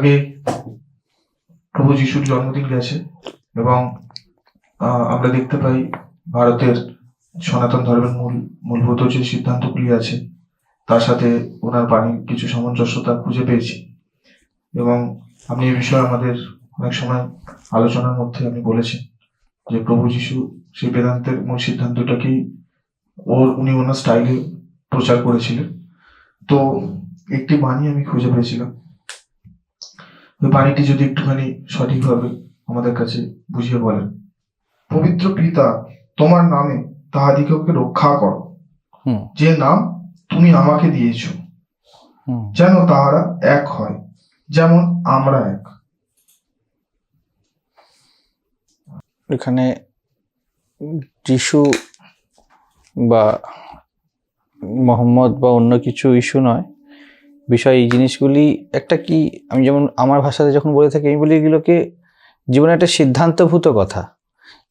আগে প্রভু যিশুর জন্মদিন গেছে এবং আমরা দেখতে পাই ভারতের সনাতন ধর্মের মূল, মূলভূত যে সিদ্ধান্তগুলি আছে, তার সাথে ওনার বাণীর কিছু সামঞ্জস্যতা খুঁজে পেয়েছি। এবং আপনি এই বিষয়ে আমাদের অনেক সময় আলোচনার মধ্যে আপনি বলেছেন যে প্রভু যিশু সেই বেদান্তের মূল সিদ্ধান্তটাকেই ওর, উনি ওনার স্টাইলে প্রচার করেছিলেন। তো একটি বাণী আমি খুঁজে পেয়েছিলাম। বাণীটি যদি একটুখানি সঠিকভাবে আমাদের কাছে বুঝিয়ে বলেন। পবিত্র পিতা তোমার নামে তাহাদিগকে রক্ষা করো। যে নাম তুমি আমাকে দিয়েছ যেন তাহারা এক হয় যেমন আমরা এক। এখানে যিশু বা মোহাম্মদ বা অন্য কিছু ইস্যু নয়। বিষয় এই জিনিসগুলি, একটা কি, আমি যেমন আমার ভাষাতে যখন বলে থাকি, আমি বলি এগুলোকে জীবনে একটা সিদ্ধান্তভূত কথা।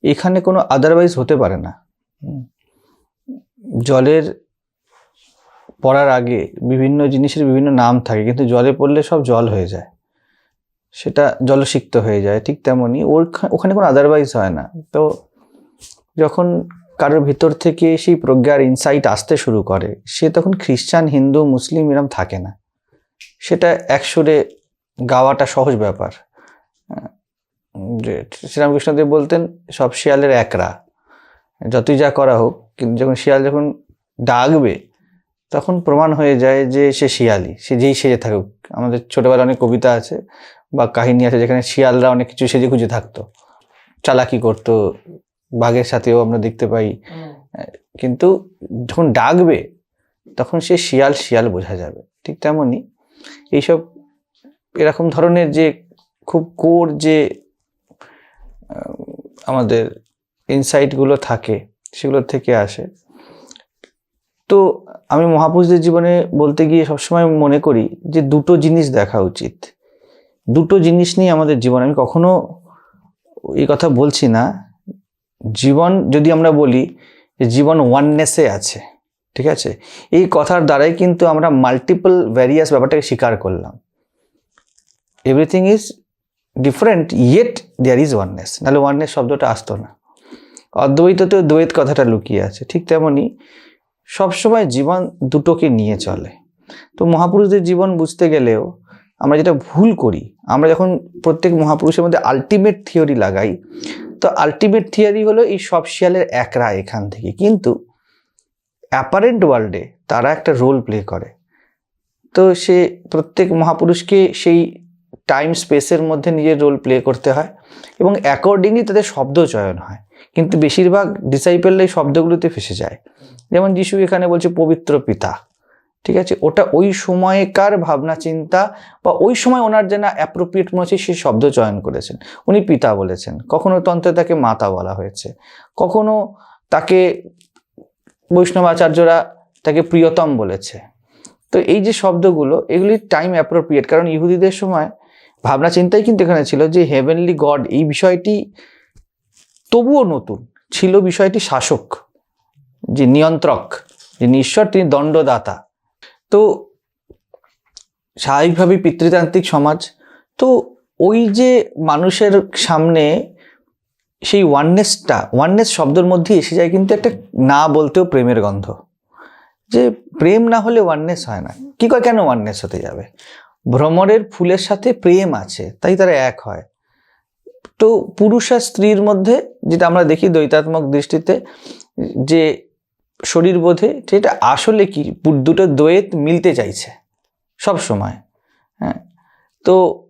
এখানে কোনো আদারওয়াইজ হতে পারে না। জলের পড়ার আগে বিভিন্ন জিনিসের বিভিন্ন নাম থাকে, কিন্তু জলে পড়লে সব জল হয়ে যায়। সেটা জলসিক্ত হয়ে যায়, ঠিক তেমনই ওর ওখানে কোনো আদারওয়াইজ হয় না। তো যখন কারোর ভিতর থেকে সেই প্রজ্ঞার ইনসাইট আসতে শুরু করে, সে তখন খ্রিস্টান, হিন্দু, মুসলিম এরম থাকে না। সেটা একসুরে গাওয়াটা সহজ ব্যাপার। যে শ্রীরামকৃষ্ণদেব বলতেন সব শিয়ালের একরা। যতই যা করা হোক কিন্তু যখন শিয়াল যখন ডাকবে তখন প্রমাণ হয়ে যায় যে সে শিয়ালই সে যেই সেজে থাকুক। আমাদের ছোটবেলায় অনেক কবিতা আছে বা কাহিনী আছে যেখানে শিয়ালরা অনেক কিছু সেজে খুঁজে থাকতো। চালাকি করতো বাঘের সাথেও আমরা দেখতে পাই। কিন্তু যখন ডাকবে তখন সে শিয়াল শিয়াল বোঝা যাবে। ঠিক তেমনই এইসব এরকম ধরনের যে খুব কোর যে আমাদের ইনসাইটগুলো থাকে, সেগুলোর থেকে আসে। তো আমি মহাপুরুষদের জীবনে বলতে গিয়ে সবসময় মনে করি যে দুটো জিনিস দেখা উচিত। দুটো জিনিস নিয়ে আমাদের জীবন। আমি কখনো এই কথা বলছি না। জীবন যদি আমরা বলি, যে জীবন ওয়াননেসে আছে। ঠিক আছে? এই কথার দ্বারাই কিন্তু আমরা মাল্টিপল ভ্যারিয়াস ব্যাপারটাকে স্বীকার করলাম। Everything is different yet there is oneness নাহলে ওয়াননেস শব্দটা আসতো না। অদ্বৈততেও দ্বৈত কথাটা লুকিয়ে আছে, ঠিক তেমনই সবসময় জীবন দুটোকে নিয়ে চলে। তো মহাপুরুষদের জীবন বুঝতে গেলেও আমরা যেটা ভুল করি, আমরা যখন প্রত্যেক মহাপুরুষের মধ্যে আলটিমেট থিওরি লাগাই, তো আলটিমেট থিওরি হলো এই সব শিয়ালের একরা এখান থেকে। কিন্তু অ্যাপারেন্ট ওয়ার্ল্ডে তারা একটা রোল প্লে করে। তো সে প্রত্যেক মহাপুরুষকে সেই টাইম স্পেসের মধ্যে নিজের রোল প্লে করতে হয় এবং অ্যাকর্ডিংলি তাদের শব্দ চয়ন হয়। কিন্তু বেশিরভাগ ডিসাইপেলরা এই শব্দগুলোতে ফেসে যায়। যেমন যিশু এখানে বলছে, পবিত্র পিতা। ঠিক আছে? ওটা ওই সময়কার ভাবনা, চিন্তা বা ওই সময় ওনার যেন অ্যাপ্রোপ্রিয়েট মনে হচ্ছে সেই শব্দ চয়ন করেছেন। উনি পিতা বলেছেন। কখনো তন্ত্রে তাকে মাতা বলা হয়েছে। কখনো তাকে বৈষ্ণব আচার্যরা তাকে প্রিয়তম বলেছে। তো এই যে শব্দগুলো, এগুলি টাইম অ্যাপ্রোপ্রিয়েট কারণ ইহুদিদের সময় ভাবনা চিন্তাই কিন্তু এখানে ছিল যে হেভেনলি গড এই বিষয়টি তবুও নতুন, ছিল বিষয়টি শাসক, যে নিয়ন্ত্রক, যে ঈশ্বর তিনি দণ্ডদাতা। তো স্বাভাবিকভাবেই পিতৃতান্ত্রিক সমাজ, তো ওই যে মানুষের সামনে সেই ওয়াননেসটা ওয়াননেস শব্দের মধ্যে এসে যায় কিন্তু একটা না বলতেও প্রেমের গন্ধ। যে প্রেম না হলে ওয়াননেস হয় না। কি করে কেন ওয়াননেস হতে যাবে? ভ্রমরের ফুলের সাথে প্রেম আছে, তাই তারা এক হয়। তো পুরুষ আর স্ত্রীর মধ্যে, যেটা আমরা দেখি দ্বৈতাত্মক দৃষ্টিতে, যে শরীর বোধে, সেটা আসলে কি? দুটো দ্বৈত মিলতে চাইছে সব সময় হ্যাঁ? তো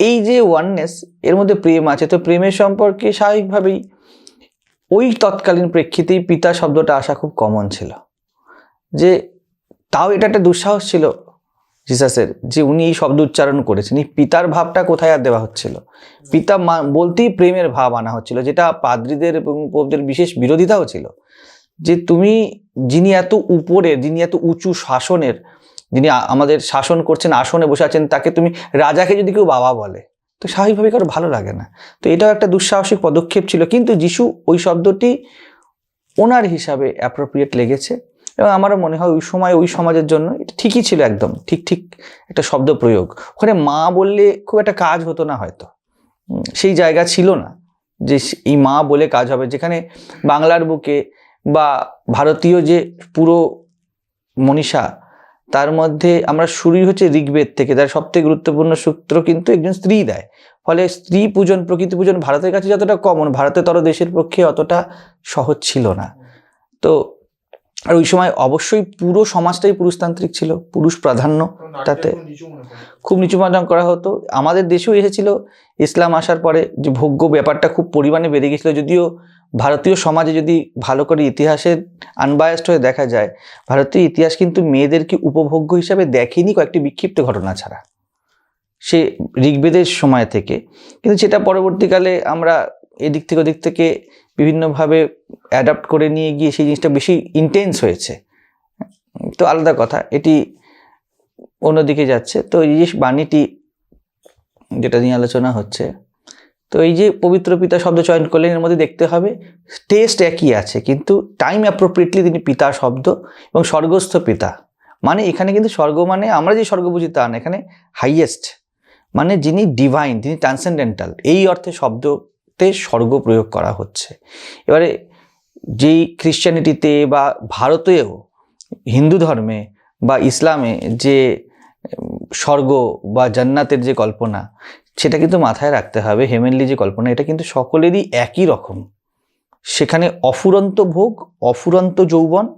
এই যে ওয়াননেস এর মধ্যে প্রেম আছে, তো প্রেমের সম্পর্কে স্বাভাবিকভাবেই ওই তৎকালীন প্রেক্ষিতেই পিতা শব্দটা আসা খুব কমন ছিল। যে তাও এটা একটা দুঃসাহস ছিল জিসাসের, যে উনি এই শব্দ উচ্চারণ করেছেন, এই পিতার ভাবটা কোথায় আর দেওয়া হচ্ছিল? পিতা বলতেই প্রেমের ভাব আনা হচ্ছিল, যেটা পাদ্রীদের এবং পোপদের বিশেষ বিরোধিতাও ছিল। যে তুমি যিনি এত উপরে যিনি এত উঁচু শাসনের যিনি আমাদের শাসন করছেন, আসনে বসে আছেন, তাকে তুমি রাজাকে যদি কেউ বাবা বলে, তো স্বাভাবিকভাবে কারও ভালো লাগে না। তো এটাও একটা দুঃসাহসিক পদক্ষেপ ছিল। কিন্তু যিশু ওই শব্দটি ওনার হিসাবে অ্যাপ্রোপ্রিয়েট লেগেছে এবং আমারও মনে হয় ওই সময়, ওই সমাজের জন্য এটা ঠিকই ছিল একদম। ঠিক ঠিক একটা শব্দ প্রয়োগ। ওখানে মা বললে খুব একটা কাজ হতো না হয়তো। সেই জায়গা ছিল না যে এই মা বলে কাজ হবে। যেখানে বাংলার বুকে বা ভারতীয় যে পুরো মনীষা তার মধ্যে আমরা শুরুই হচ্ছে ঋগ্বেদ থেকে তার সবথেকে গুরুত্বপূর্ণ সূত্র কিন্তু একজন স্ত্রী দেয়। ফলে স্ত্রী পূজন প্রকৃতি পূজন ভারতের কাছে যতটা কমন ভারতের দেশের পক্ষে অতটা সহজ ছিল না। তো আর ওই সময় অবশ্যই পুরো সমাজটাই পুরুষতান্ত্রিক ছিল পুরুষ প্রাধান্য তাতে খুব নিচু মাদান করা হতো। আমাদের দেশেও এসেছিল ইসলাম আসার পরে যে ভোগ্য ব্যাপারটা খুব পরিমাণে বেড়ে গেছিল যদিও ভারতীয় সমাজে যদি ভালো করে ইতিহাসের আনবায়াসড হয়ে দেখা যায়, ভারতীয় ইতিহাস কিন্তু মেয়েদেরকে উপভোগ্য হিসাবে দেখেনি কয়েকটি বিক্ষিপ্ত ঘটনা ছাড়া। সে ঋগ্বেদের সময় থেকে। কিন্তু সেটা পরবর্তীকালে আমরা এদিক থেকে ওদিক থেকে বিভিন্নভাবে অ্যাডাপ্ট করে নিয়ে গিয়ে সেই জিনিসটা বেশি ইন্টেন্স হয়েছে। তো আলাদা কথা, এটি অন্যদিকে যাচ্ছে। তো এই যে বাণীটি যেটা নিয়ে আলোচনা হচ্ছে তো এই যে পবিত্র পিতা শব্দ চয়ন করলেন, এর মধ্যে দেখতে হবে টেস্ট একই আছে, কিন্তু টাইম অ্যাপ্রোপ্রিয়েটলি তিনি পিতা শব্দ এবং স্বর্গস্থ পিতা। মানে এখানে কিন্তু স্বর্গ মানে আমরা যে স্বর্গ বুঝি তা না, এখানে হাইয়েস্ট মানে যিনি ডিভাইন তিনি ট্রান্সেন্ডেন্টাল এই অর্থে শব্দতে স্বর্গ প্রয়োগ করা হচ্ছে। এবারে যেই খ্রিশ্চানিটিতে বা ভারতেও, হিন্দু ধর্মে বা ইসলামে যে স্বর্গ বা জান্নাতের যে কল্পনা সেটা কিন্তু মাথায় রাখতে হবে, হেমেনলি যে কল্পনা, এটা কিন্তু সকলেরই একই রকম। সেখানে অফুরন্ত ভোগ, অফুরন্ত যৌবন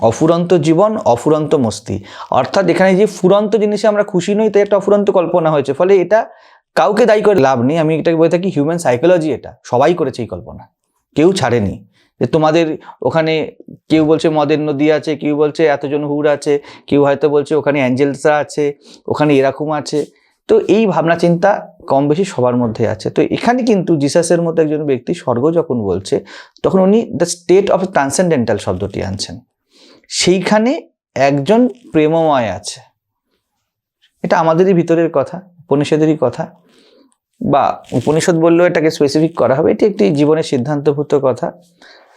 অফুরন্ত জীবন, অফুরন্ত মস্তি। অর্থাৎ এখানে যে ফুরন্ত জিনিসে আমরা খুশি নই, তাই একটা অফুরন্ত কল্পনা হয়েছে। ফলে এটা কাউকে দায়ী করে লাভ নেই। আমি এটাকে বলে থাকি হিউম্যান সাইকোলজি এটা। সবাই করেছে এই কল্পনা। কেউ ছাড়েনি। যে তোমাদের ওখানে কেউ বলছে মদের নদী আছে, কেউ বলছে এতজন হুর আছে, কেউ হয়তো বলছে ওখানে অ্যাঞ্জেলসরা আছে, ওখানে এরকম আছে। তো এই ভাবনা চিন্তা কম বেশি সবার মধ্যে আছে। তো এখানে কিন্তু জিসাসের মতো একজন ব্যক্তি স্বর্গ যখন বলছে, তখন উনি দ্য স্টেট অফ ট্রান্সেন্ডেন্টাল শব্দটি আনছেন। সেইখানে একজন প্রেমময় আছে। এটা আমাদেরই ভিতরের কথা, উপনিষদেরই কথা, বা উপনিষদ বললেও এটাকে স্পেসিফিক করা হবে। এটি একটি জীবনের সিদ্ধান্তভূত কথা।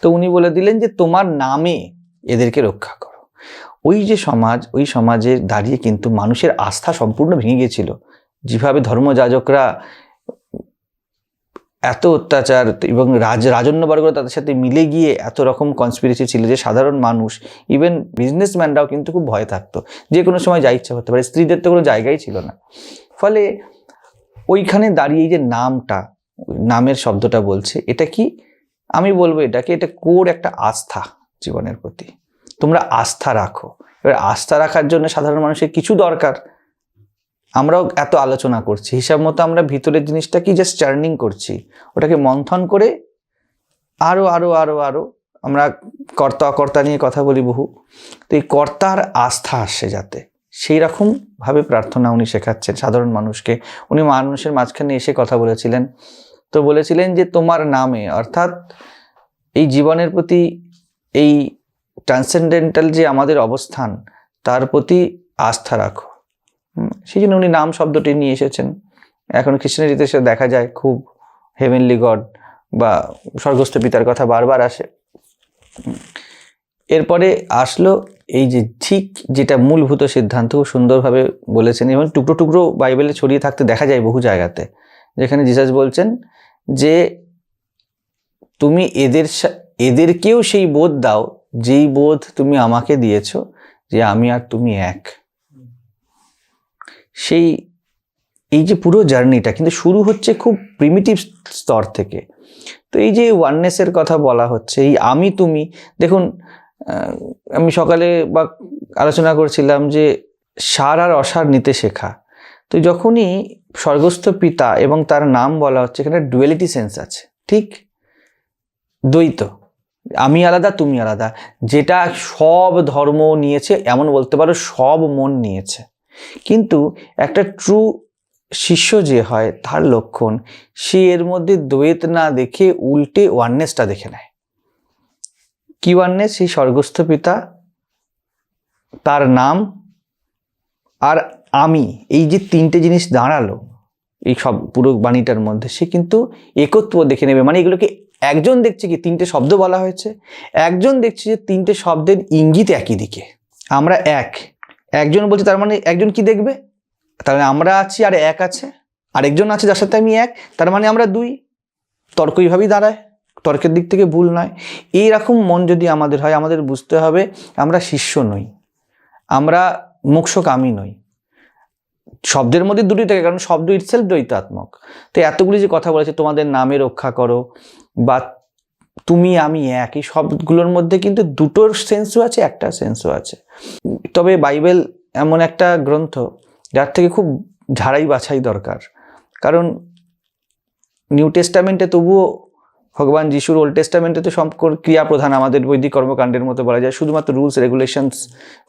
তো উনি বলে দিলেন যে, তোমার নামে এদেরকে রক্ষা করো। ওই যে সমাজ, ওই সমাজে দাঁড়িয়ে কিন্তু মানুষের আস্থা সম্পূর্ণ ভেঙে গেছিল যেভাবে ধর্মযাজকরা এত অত্যাচার এবং রাজ, রাজন্যবর্গরা তাদের সাথে মিলে গিয়ে এত রকম কনস্পিরেসি ছিল যে সাধারণ মানুষ ইভেন বিজনেসম্যানরাও কিন্তু খুব ভয় থাকতো। যে কোনো সময় যা ইচ্ছা হতে পারে, স্ত্রীদের তো কোনো জায়গাই ছিল না। ফলে ওইখানে দাঁড়িয়ে যে নামটা, নামের শব্দটা বলছে, এটা কি? আমি বলব এটাকে, এটা কোর একটা আস্থা জীবনের প্রতি। তোমরা আস্থা রাখো। এবার আস্থা রাখার জন্য সাধারণ মানুষের কিছু দরকার। আমরাও এত আলোচনা করছি। হিসাব মতো আমরা ভিতরের জিনিসটা কি জাস্ট চার্নিং করছি। ওটাকে মন্থন করে আরও আরও আরও আরও আমরা কর্তা অকর্তা নিয়ে কথা বলি বহু। তো এই কর্তার আস্থা আসে যাতে। সেই রকম ভাবে প্রার্থনা উনি শেখাচ্ছেন সাধারণ মানুষকে। উনি মানুষের মাঝখানে এসে কথা বলেছিলেন। তো বলেছিলেন যে তোমার নামে, অর্থাৎ এই জীবনের প্রতি এই ট্রান্সেন্ডেন্টাল যে আমাদের অবস্থান, তার প্রতি আস্থা রাখো। সেই জন্য উনি নাম শব্দটি নিয়ে এসেছেন। এখন খ্রিস্টানিটিতে সে দেখা যায় খুব হেভেনলি গড বা স্বর্গস্থ পিতার কথা বারবার আসে। এরপরে আসলো এই যে ঠিক যেটা মূলভূত সিদ্ধান্ত সুন্দরভাবে বলেছেন এবং টুকরো টুকরো বাইবেলে ছড়িয়ে থাকতে দেখা যায় বহু জায়গাতে, যেখানে জিসাস বলছেন যে তুমি এদের এদেরকেও সেই বোধ দাও, যেই বোধ তুমি আমাকে দিয়েছ, যে আমি আর তুমি এক। সেই, এই যে পুরো জার্নিটা, কিন্তু শুরু হচ্ছে খুব প্রিমিটিভ স্তর থেকে। তো এই যে ওয়াননেসের কথা বলা হচ্ছে, এই আমি তুমি, দেখুন আমি সকালে বা আলোচনা করছিলাম যে সার আর অসার নিতে শেখা। তো যখনই স্বর্গস্থ পিতা এবং তার নাম বলা হচ্ছে, এখানে ডুয়েলিটি সেন্স আছে, ঠিক? দ্বৈত, আমি আলাদা, তুমি আলাদা, যেটা সব ধর্ম নিয়েছে, এমন বলতে পারো, সব মন নিয়েছে। কিন্তু একটা ট্রু শিষ্য যে হয়, তার লক্ষণ, সে এর মধ্যে দ্বৈত না দেখে উল্টে ওয়াননেসটা দেখে নেয়। কি ওয়াননেস সেই স্বর্গস্থ পিতা, তার নাম আর আমি। এই যে তিনটে জিনিস দাঁড়াল, এই সব পুরো বাণীটার মধ্যে, সে কিন্তু একত্ব দেখে নেবে। মানে এগুলোকে একজন দেখছে কি তিনটে শব্দ বলা হয়েছে, একজন দেখছে যে তিনটে শব্দের ইঙ্গিত একই দিকে। আমরা এক। একজন বলছে, তার মানে একজন কি দেখবে? তার মানে আমরা আছি আর এক আছে। আরেকজন আছে যার সাথে আমি এক, তার মানে আমরা দুই। তর্ক এইভাবেই দাঁড়ায়, তর্কের দিক থেকে ভুল নয়। এইরকম মন যদি আমাদের হয়, আমাদের বুঝতে হবে আমরা শিষ্য নই। আমরা মোক্ষকামী নই। শব্দের মধ্যে দুটি থাকে, কারণ শব্দ ইটসেলফ দ্বৈতাত্মক। তো এতগুলি যে কথা বলেছে, তোমাদের নামে রক্ষা করো, বা তুমি, আমি এক এই শব্দগুলোর মধ্যে কিন্তু দুটোর সেন্সও আছে, একটা সেন্সও আছে। তবে বাইবেল এমন একটা গ্রন্থ, যার থেকে খুব ঝাড়াই বাছাই দরকার। কারণ নিউ টেস্টামেন্টে তবুও ভগবান যিশুর ওল্ড টেস্টামেন্টে তো সম্পর্ক ক্রিয়া প্রধান আমাদের বৈদিক কর্মকাণ্ডের মতো বলা যায়। শুধুমাত্র রুলস, রেগুলেশনস,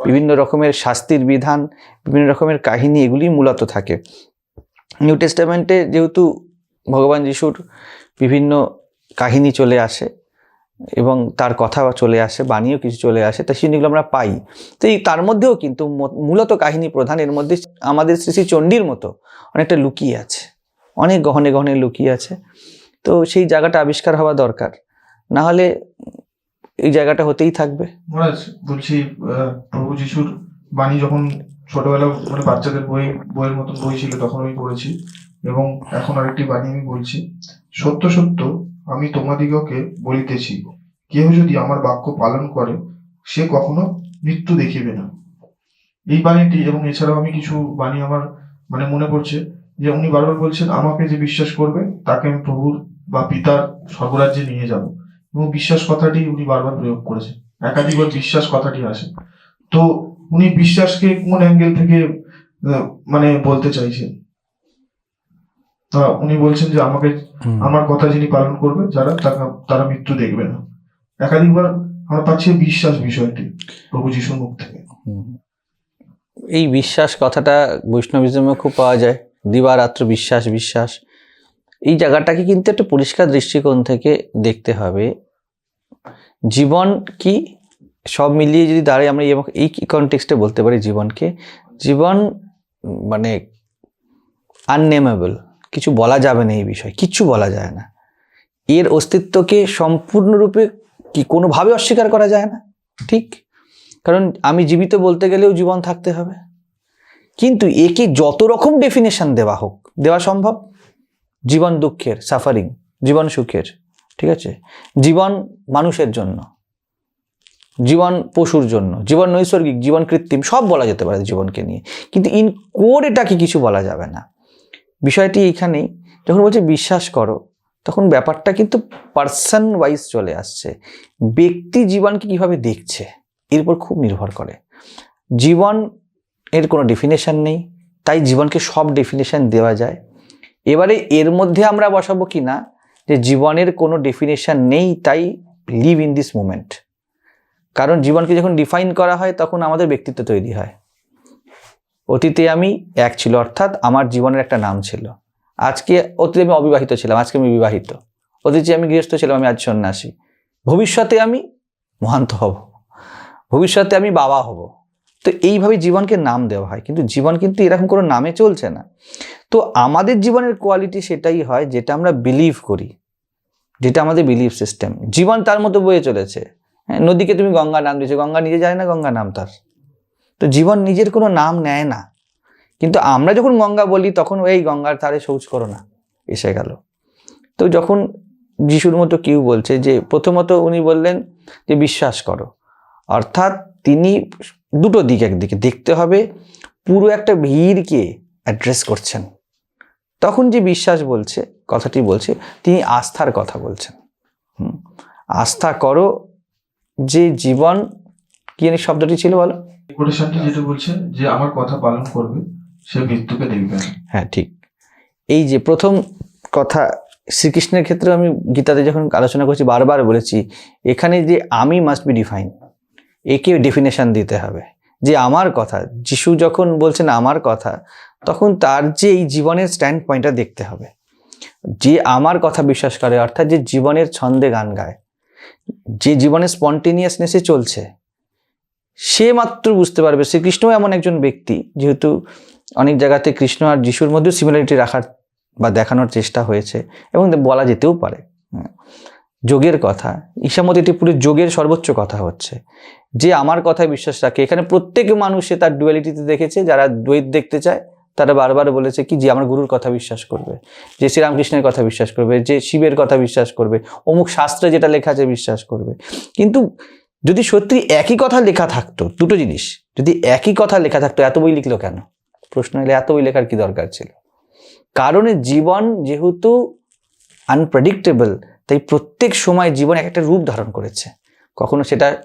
বিভিন্ন রকমের শাস্তির বিধান, বিভিন্ন রকমের কাহিনী এগুলি মূলত থাকে। নিউ টেস্টামেন্টে যেহেতু ভগবান যিশুর বিভিন্ন কাহিনী চলে আসে এবং তার কথা চলে আসে, বাণীও কিছু চলে আসে, তা সেগুলো আমরা পাই। তো এই তার মধ্যেও কিন্তু মূলত কাহিনী প্রধান, এর মধ্যে আমাদের শ্রী শ্রী চণ্ডীর মতো অনেকটা লুকিয়ে আছে, অনেক গহনে গহনে লুকিয়ে আছে। তো সেই জায়গাটা আবিষ্কার হওয়া দরকার। না হলে এই জায়গাটা হতেই থাকবে। বলছি প্রভু যিশুর বাণী যখন ছোটবেলা মানে বাচ্চাদের বই, বইয়ের মতন বই ছিল, তখন আমি পড়েছি এবং এখন আরেকটি বাণী আমি বলছি। সত্য সত্য আমি তোমাদিগকে বলিতেছি, কেহ যদি আমার বাক্য পালন করে, সে কখনো মৃত্যু দেখিবে না। এই বাণীটি এবং এছাড়াও আমি কিছু বাণী আমার মানে মনে পড়ছে যে উনি বারবার বলছেন, আমাকে যে বিশ্বাস করবে, তাকে আমি প্রভুর বা পিতার স্বর্গরাজ্যে নিয়ে যাব। এবং বিশ্বাস কথাটি উনি বারবার প্রয়োগ করেছেন। একাধিকবার বিশ্বাস কথাটি আসে। তো উনি বিশ্বাসকে কোন অ্যাঙ্গেল থেকে মানে বলতে চাইছেন? তা উনি বলছেন যে আমাকে আমার কথা যিনি পালন করবে যারা তারা মৃত্যু দেখবে না। একাধিকবার আমরা পাচ্ছি এই বিশ্বাস বিষয়টি প্রভু যিশুর মুখ থেকে। এই বিশ্বাস কথাটা বৈষ্ণবিজমে খুব পাওয়া যায়। দিবারাত্র বিশ্বাস বিশ্বাস। এই জায়গাটাকে কিন্তু একটা পরিষ্কার দৃষ্টিকোণ থেকে দেখতে হবে। জীবন কি? সব মিলিয়ে যদি দাঁড়াই আমরা এই- এই কনটেক্সটে বলতে পারি জীবনকে? জীবন মানে আননেমেবল কিছু বলা যাবে না এই বিষয়ে, কিচ্ছু বলা যায় না। এর অস্তিত্বকে সম্পূর্ণরূপে কি কোনোভাবে অস্বীকার করা যায় না? ঠিক? কারণ আমি জীবিত বলতে গেলেও জীবন থাকতে হবে। কিন্তু একে যত রকম ডেফিনেশন দেওয়া হোক, দেওয়া সম্ভব। জীবন দুঃখের সাফারিং জীবন সুখের, ঠিক আছে? জীবন মানুষের জন্য, জীবন পশুর জন্য, জীবন নৈসর্গিক, জীবন কৃত্রিম, সব বলা যেতে পারে জীবনকে নিয়ে। কিন্তু ইন কোর এটাকে কিছু বলা যাবে না। বিষয়টি এইখানেই যখন বলছে বিশ্বাস করো, তখন ব্যাপারটা কিন্তু পার্সন ওয়াইজ চলে আসছে। ব্যক্তি জীবনকে কীভাবে দেখছে, এর উপর খুব নির্ভর করে। জীবন এর কোনো ডেফিনেশান নেই, তাই জীবনকে সব ডেফিনেশান দেওয়া যায়। এবারে এর মধ্যে আমরা বসাবো কি না, যে জীবনের কোনো ডেফিনেশান নেই, তাই লিভ ইন দিস মোমেন্ট কারণ জীবনকে যখন ডিফাইন করা হয়, তখন আমাদের ব্যক্তিত্ব তৈরি হয়। অতীতে আমি এক ছিল, অর্থাৎ আমার জীবনের একটা নাম ছিল। আজকে অতীতে আমি অবিবাহিত ছিলাম, আজকে আমি বিবাহিত। অতীতে আমি গৃহস্থ ছিলাম, আমি আজ সন্ন্যাসী। ভবিষ্যতে আমি মহান্ত হব। ভবিষ্যতে আমি বাবা হব। তো এইভাবে জীবনকে নাম দেওয়া হয়, কিন্তু জীবন কিন্তু এরকম কোনো নামে চলছে না। তো আমাদের জীবনের কোয়ালিটি সেটাই হয়, যেটা আমরা বিলিভ করি। যেটা আমাদের বিলিভ সিস্টেম জীবন তার মতো বয়ে চলেছে। হ্যাঁ নদীকে তুমি গঙ্গা নাম দিয়েছ, গঙ্গা নিজে যায় না, গঙ্গা নাম তার। তো জীবন নিজের কোনো নাম নেয় না। কিন্তু আমরা যখন গঙ্গা বলি, তখন এই গঙ্গার ধারে শৌচ করো না। এসে গেল। তো যখন যিশুর মতো কেউ বলছে যে, প্রথমত উনি বললেন যে, বিশ্বাস করো। অর্থাৎ তিনি দুটো দিক একদিকে, দেখতে হবে, পুরো একটা ভিড়কে অ্যাড্রেস করছেন। তখন যে বিশ্বাস বলছে, কথাটি বলছে, তিনি আস্থার কথা বলছেন। আস্থা করো যে জীবন, কি শব্দটি ছিল বলো? কোটেশনটি যেটা বলছে যে আমার কথা পালন করবে, সে মৃত্যুকে দেখবে। হ্যাঁ ঠিক। এই যে প্রথম কথা, শ্রীকৃষ্ণের ক্ষেত্রে আমি গীতাতে যখন আলোচনা করছি, বারবার বলেছি, এখানে যে আমি মাস্ট বি ডিফাইন একে ডেফিনেশন দিতে হবে। যে আমার কথা, যিশু যখন বলছেন আমার কথা, তখন তার যে এই জীবনের স্ট্যান্ড পয়েন্টটা দেখতে হবে। যে আমার কথা বিশ্বাস করে, অর্থাৎ যে জীবনের ছন্দে গান গায়, যে জীবনের স্পন্টেনিয়াসনেসে চলছে সে মাত্র বুঝতে পারবে শ্রীকৃষ্ণও এমন একজন ব্যক্তি, যেহেতু অনেক জায়গাতে কৃষ্ণ আর যিশুর মধ্যেও সিমিলারিটি রাখার বা দেখানোর চেষ্টা হয়েছে এবং বলা যেতেও পারে হ্যাঁ। যোগের কথা ঈশামতি এটি পুরো যোগের সর্বোচ্চ কথা হচ্ছে যে আমার কথায় বিশ্বাস রাখে, এখানে প্রত্যেক মানুষে তার ডুয়ালিটিতে দেখেছে, যারা দ্বৈত দেখতে চায়, তারা বারবার বলেছে কি যে আমার গুরুর কথা বিশ্বাস করবে, যে শ্রীরামকৃষ্ণের কথা বিশ্বাস করবে, যে শিবের কথা বিশ্বাস করবে, অমুক শাস্ত্রে যেটা লেখা আছে, বিশ্বাস করবে কিন্তু যদি সত্যি একই কথা লেখা থাকতো, দুটো জিনিস, যদি একই কথা লেখা থাকতো, এত বই লিখলো কেন? প্রশ্ন এলে এত বই লেখার কি দরকার ছিল? কারণে জীবন যেহেতু আনপ্রেডিক্টেবল তাই প্রত্যেক সময় জীবন এক একটা রূপ ধারণ করেছে। কখনো সেটা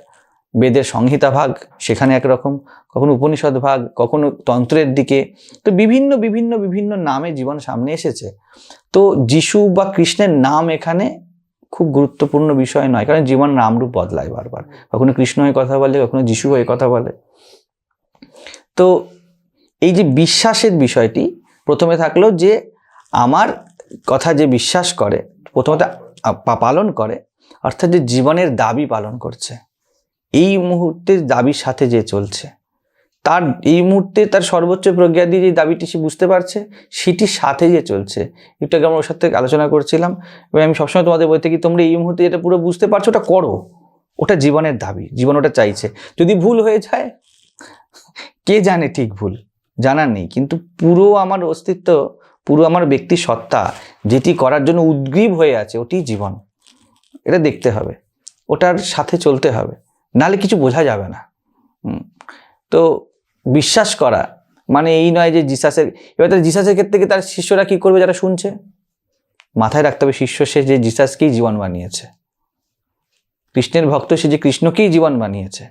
বেদের সংহিতা ভাগ, সেখানে একরকম, কখনো উপনিষদ ভাগ, কখনো তন্ত্রের দিকে। তো বিভিন্ন বিভিন্ন বিভিন্ন নামে জীবন সামনে এসেছে। তো যিশু বা কৃষ্ণের নাম এখানে খুব গুরুত্বপূর্ণ বিষয় নয়, কারণ জীবন নামরূপ বদলায় বারবার। কখনো কৃষ্ণ হয়ে কথা বলে, কখনো যিশু হয়ে কথা বলে। তো এই যে বিশ্বাসের বিষয়টি প্রথমে থাকল যে আমার কথা যে বিশ্বাস করে, প্রথমত পালন করে, অর্থাৎ যে জীবনের দাবি পালন করছে, এই মুহূর্তের দাবির সাথে যে চলছে তার এই মুহূর্তে তার সর্বোচ্চ প্রজ্ঞা দিয়ে যে দাবিটি সে বুঝতে পারছে, সেটির সাথে যে চলছে। আগে আমরা ওর সাথে আলোচনা করছিলাম। এবং আমি সবসময় তোমাদের বলতে কি তোমরা এই মুহূর্তে যেটা পুরো বুঝতে পারছ, ওটা করো। ওটা জীবনের দাবি, জীবন ওটা চাইছে। যদি ভুল হয়ে যায়, কে জানে ঠিক ভুল, জানার নেই। কিন্তু পুরো আমার অস্তিত্ব, পুরো আমার ব্যক্তি সত্তা, যেটি করার জন্য উদ্গ্রীব হয়ে আছে, ওটি জীবন। এটা দেখতে হবে। ওটার সাথে চলতে হবে। নালে কিছু বোঝা যাবে না। তো বিশ্বাস করা। মানে এই নয় যে জিসাসের এবার তার জিসাসের ক্ষেত্রে কি তার শিষ্যরা কি করবে যারা শুনছে? মাথায় রাখতে হবে শিষ্য সে যে জিসাসকেই জীবন বানিয়েছে। কৃষ্ণের ভক্ত সে যে কৃষ্ণকেই জীবন বানিয়েছে।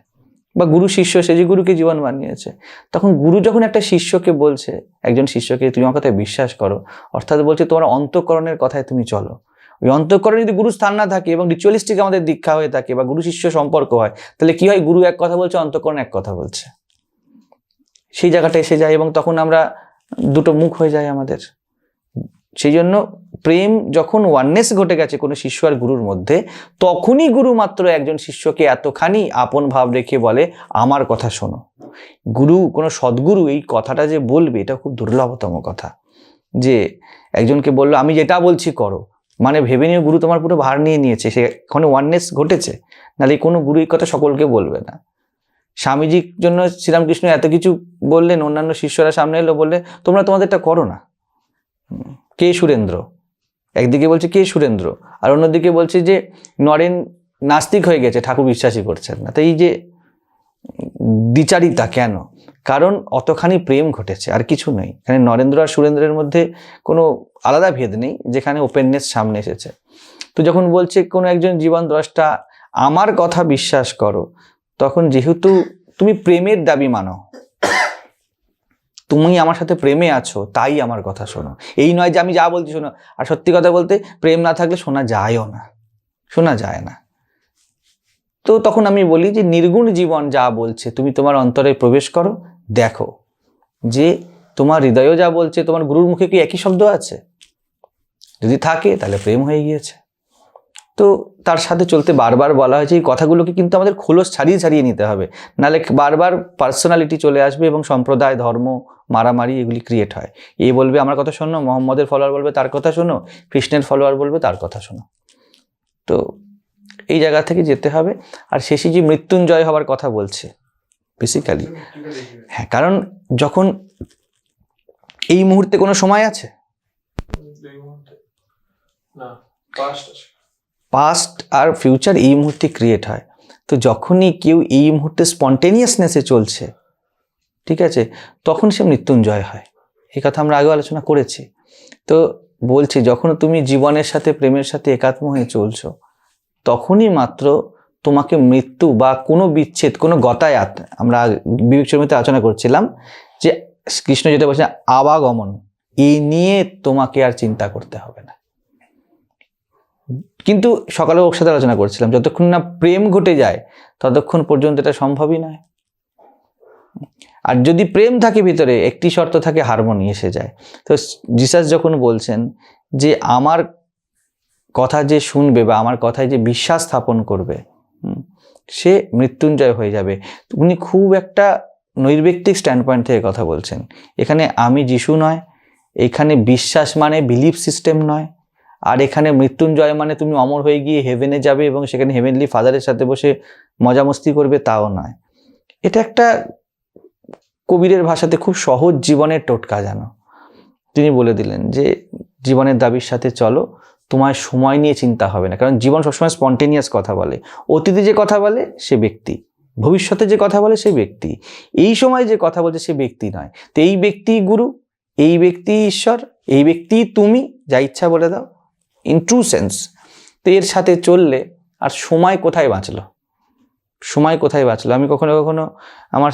বা গুরু শিষ্য সে যে গুরুকে জীবন বানিয়েছে। তখন গুরু যখন একটা শিষ্যকে বলছে, একজন শিষ্যকে তুমি আমার কথায় বিশ্বাস করো। অর্থাৎ বলছে, তোমার অন্তঃকরণের কথায় তুমি চলো। ওই অন্তঃকরণে যদি গুরু স্থান না থাকে এবং রিচুয়ালিস্টিক আমাদের দীক্ষা হয়ে থাকে বা গুরু শিষ্য সম্পর্ক হয়, তাহলে কি হয়? গুরু এক কথা বলছে, অন্তঃকরণ এক কথা বলছে। সেই জায়গাটা এসে যায় এবং তখন আমরা দুটো মুখ হয়ে যায় আমাদের। সেই জন্য প্রেম যখন ওয়াননেস ঘটে গেছে কোনো শিষ্য আর গুরুর মধ্যে, তখনই গুরু মাত্র একজন শিষ্যকে এতখানি আপন ভাব রেখে বলে, আমার কথা শোনো। গুরু, কোনো সদ্গুরু এই কথাটা যে বলবে, এটা খুব দুর্লভতম কথা। যে একজনকে বলল, আমি যেটা বলছি করো। মানে ভেবে নিয়ে গুরু তোমার পুরো ভার নিয়ে নিয়েছে, সে সেখানে ওয়াননেস ঘটেছে। নাহলে কোনো গুরু এই কথা সকলকে বলবে না। স্বামীজির জন্য শ্রীরামকৃষ্ণ এত কিছু বললেন, অন্যান্য শিষ্যরা সামনে এলো, বললে, তোমরা তোমাদেরটা করো না। কে সুরেন্দ্র? একদিকে বলছে, কে সুরেন্দ্র? আর অন্যদিকে বলছে যে, নরেন নাস্তিক হয়ে গেছে, ঠাকুর বিশ্বাসই করছেন না। তো এই যে দ্বিচারিতা কেন? কারণ অতখানি প্রেম ঘটেছে, আর কিছু নেই। এখানে নরেন্দ্র আর সুরেন্দ্রের মধ্যে কোনো আলাদা ভেদ নেই, যেখানে ওপেননেস সামনে এসেছে। তো যখন বলছে কোনো একজন জীবন দ্রষ্টা আমার কথা বিশ্বাস করো তখন যেহেতু তুমি প্রেমের দাবি মানো, তুমি আমার সাথে প্রেমে আছো, তাই আমার কথা শোনো। এই নয় যে আমি যা বলছি শোনো। আর সত্যি কথা বলতে, প্রেম না থাকলে শোনা যায়ও না। শোনা যায় না। তো তখন আমি বলি যে, নির্গুণ জীবন যা বলছে, তুমি তোমার অন্তরে প্রবেশ করো, দেখো যে তোমার হৃদয়ও যা বলছে, তোমার গুরুর মুখে কি একই শব্দ আছে? যদি থাকে, তাহলে প্রেম হয়ে গিয়েছে। তো তার সাথে চলতে বারবার বলা হয়েছে, এই কথাগুলোকে কিন্তু আমাদের খোলস ছাড়িয়ে ছাড়িয়ে নিতে হবে। নাহলে বারবার পার্সোনালিটি চলে আসবে এবং সম্প্রদায়, ধর্ম, মারামারি এগুলি ক্রিয়েট হয়। এ বলবে, আমার কথা শোনো, মোহাম্মদের ফলোয়ার বলবে, তার কথা শোনো, কৃষ্ণের ফলোয়ার বলবে, তার কথা শোনো। তো এই জায়গা থেকে যেতে হবে। আর শেষে যে মৃত্যুঞ্জয় হওয়ার কথা বলছে বেসিক্যালি হ্যাঁ কারণ যখন এই মুহূর্তে কোনো সময় আছে? না পাস্ট আর ফিউচার এই মুহূর্তে ক্রিয়েট হয়। তো যখনই কেউ এই মুহূর্তে স্পন্টেনিয়াসনেসে চলছে, ঠিক আছে, তখন সে মৃত্যুঞ্জয় হয়। এই কথা আমরা আগেও আলোচনা করেছি। তো বলছি, যখন তুমি জীবনের সাথে, প্রেমের সাথে একাত্ম হয়ে চলছো, তখনই মাত্র তোমাকে মৃত্যু বা কোনো বিচ্ছেদ, কোনো গতায়াত আমরা বিবেক চর্মিতে আলোচনা করছিলাম যে কৃষ্ণ যেটা বলছে, আবাগমন এই নিয়ে তোমাকে আর চিন্তা করতে হবে না। কিন্তু সকালে ওর সাথে আলোচনা করছিলাম, যতক্ষণ না প্রেম ঘটে যায়, ততক্ষণ পর্যন্ত এটা সম্ভবই নয়। আর যদি প্রেম থাকে ভিতরে, একটি শর্ত থাকে হারমোনি এসে যায়। তো জিসাস যখন বলছেন যে আমার কথা যে শুনবে বা আমার কথায় যে বিশ্বাস স্থাপন করবে সে মৃত্যুঞ্জয় হয়ে যাবে। উনি খুব একটা নৈর্ব্যক্তিক স্ট্যান্ড পয়েন্ট থেকে কথা বলছেন। এখানে আমি যিশু নয়, এখানে বিশ্বাস মানে বিলিফ সিস্টেম নয়। আর এখানে মৃত্যুঞ্জয় মানে তুমি অমর হয়ে গিয়ে হেভেনে যাবে এবং সেখানে হেভেনলি ফাদারের সাথে বসে মজা মস্তি করবে, তাও নয়। এটা একটা কবিরের ভাষাতে খুব সহজ জীবনের টোটকা জানো। তিনি বলে দিলেন যে, জীবনের দাবির সাথে চলো তোমার সময় নিয়ে চিন্তা হবে না। কারণ জীবন সবসময় স্পন্টেনিয়াস কথা বলে। অতীতে যে কথা বলে, সে ব্যক্তি। ভবিষ্যতে যে কথা বলে, সে ব্যক্তি। এই সময় যে কথা বলছে, সে ব্যক্তি নয়। তো এই ব্যক্তি গুরু, এই ব্যক্তি ঈশ্বর, এই ব্যক্তি তুমি, যা ইচ্ছা বলে দাও। ইন ট্রু সেন্স তো এর সাথে চললে আর সময় কোথায় বাঁচলো? সময় কোথায় বাঁচলো? আমি কখনো কখনো আমার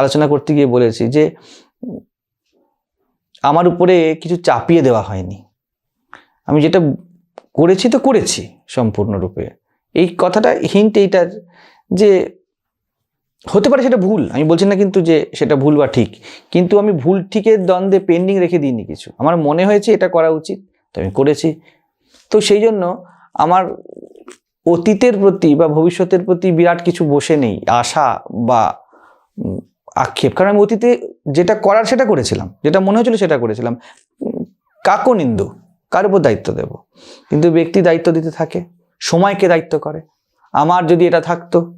আলোচনা করতে গিয়ে বলেছি যে আমার উপরে কিছু চাপিয়ে দেওয়া হয়নি। আমি যেটা করেছি তো করেছি সম্পূর্ণরূপে। এই কথাটা হিন্ট এইটার যে হতে পারে সেটা ভুল, আমি বলছি না কিন্তু যে সেটা ভুল বা ঠিক, কিন্তু আমি ভুল, ঠিকের দ্বন্দ্বে পেন্ডিং রেখে দিইনি কিছু। আমার মনে হয়েছে এটা করা উচিত, তো আমি করেছি। তো সেই জন্য আমার অতীতের প্রতি বা ভবিষ্যতের প্রতি বিরাট কিছু বসে নেই, আশা বা আক্ষেপ। কারণ আমি অতীতে যেটা করার সেটা করেছিলাম, যেটা মনে হয়েছিল সেটা করেছিলাম। কাকো নিন্দু, কার উপর দায়িত্ব দেব? কিন্তু ব্যক্তি দায়িত্ব দিতে থাকে, সময়কে দায়িত্ব করে। আমার যদি এটা থাকতো,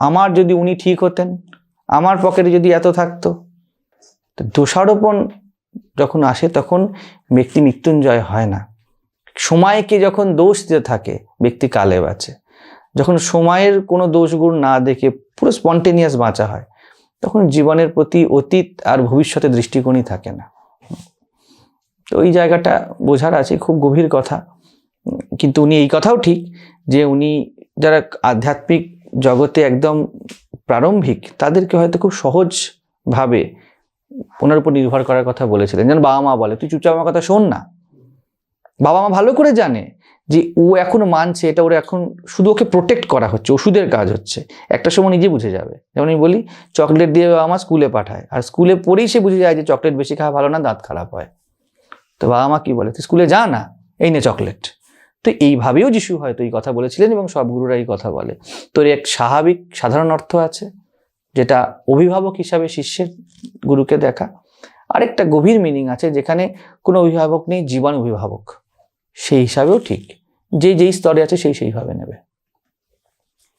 আমার যদি উনি ঠিক হতেন, আমার পকেটে যদি এত থাকতো দোষারোপণ যখন আসে তখন ব্যক্তি মৃত্যুঞ্জয় হয় না। সময়কে যখন দোষ দিতে থাকে, ব্যক্তি কালে বাঁচে। যখন সময়ের কোনো দোষগুণ না দেখে পুরো স্পন্টেনিয়াস বাঁচা হয়, তখন জীবনের প্রতি অতীত আর ভবিষ্যতের দৃষ্টিকোণই থাকে না। তো ওই জায়গাটা বোঝার আছে, খুব গভীর কথা। কিন্তু উনি এই কথাও ঠিক যে উনি যারা আধ্যাত্মিক জগতে একদম প্রারম্ভিক, তাদেরকে হয়তো খুব সহজভাবে ওনার উপর নির্ভর করার কথা বলেছিলেন। যেন বাবা মা বলে, তুই চুপচাপ আমার কথা শোন না। বাবা মা ভালো করে জানে যে ও এখনও মানছে, এটা ওর এখন শুধু ওকে প্রোটেক্ট করা হচ্ছে, ওষুধের কাজ হচ্ছে। একটা সময় নিজে বুঝে যাবে। যেমন আমি বলি চকলেট দিয়ে বাবা মা স্কুলে পাঠায়। আর স্কুলে পড়েই সে বুঝে যায় যে চকলেট বেশি খাওয়া ভালো না, দাঁত খারাপ হয়। তো বাবা মা কি বলে? তুই স্কুলে যা না, এই নে চকলেট তো এইভাবেও যিশু হয়তো এই কথা বলেছিলেন এবং সব গুরুরা এই কথা বলে। তোর এক স্বাভাবিক সাধারণ অর্থ আছে, যেটা অভিভাবক হিসাবে শিষ্যের গুরুকে দেখা। আরেকটা গভীর মিনিং আছে, যেখানে কোনো অভিভাবক নেই, জীবন অভিভাবক। সেই হিসাবেও ঠিক। যে যেই স্তরে আছে সেই সেইভাবে নেবে।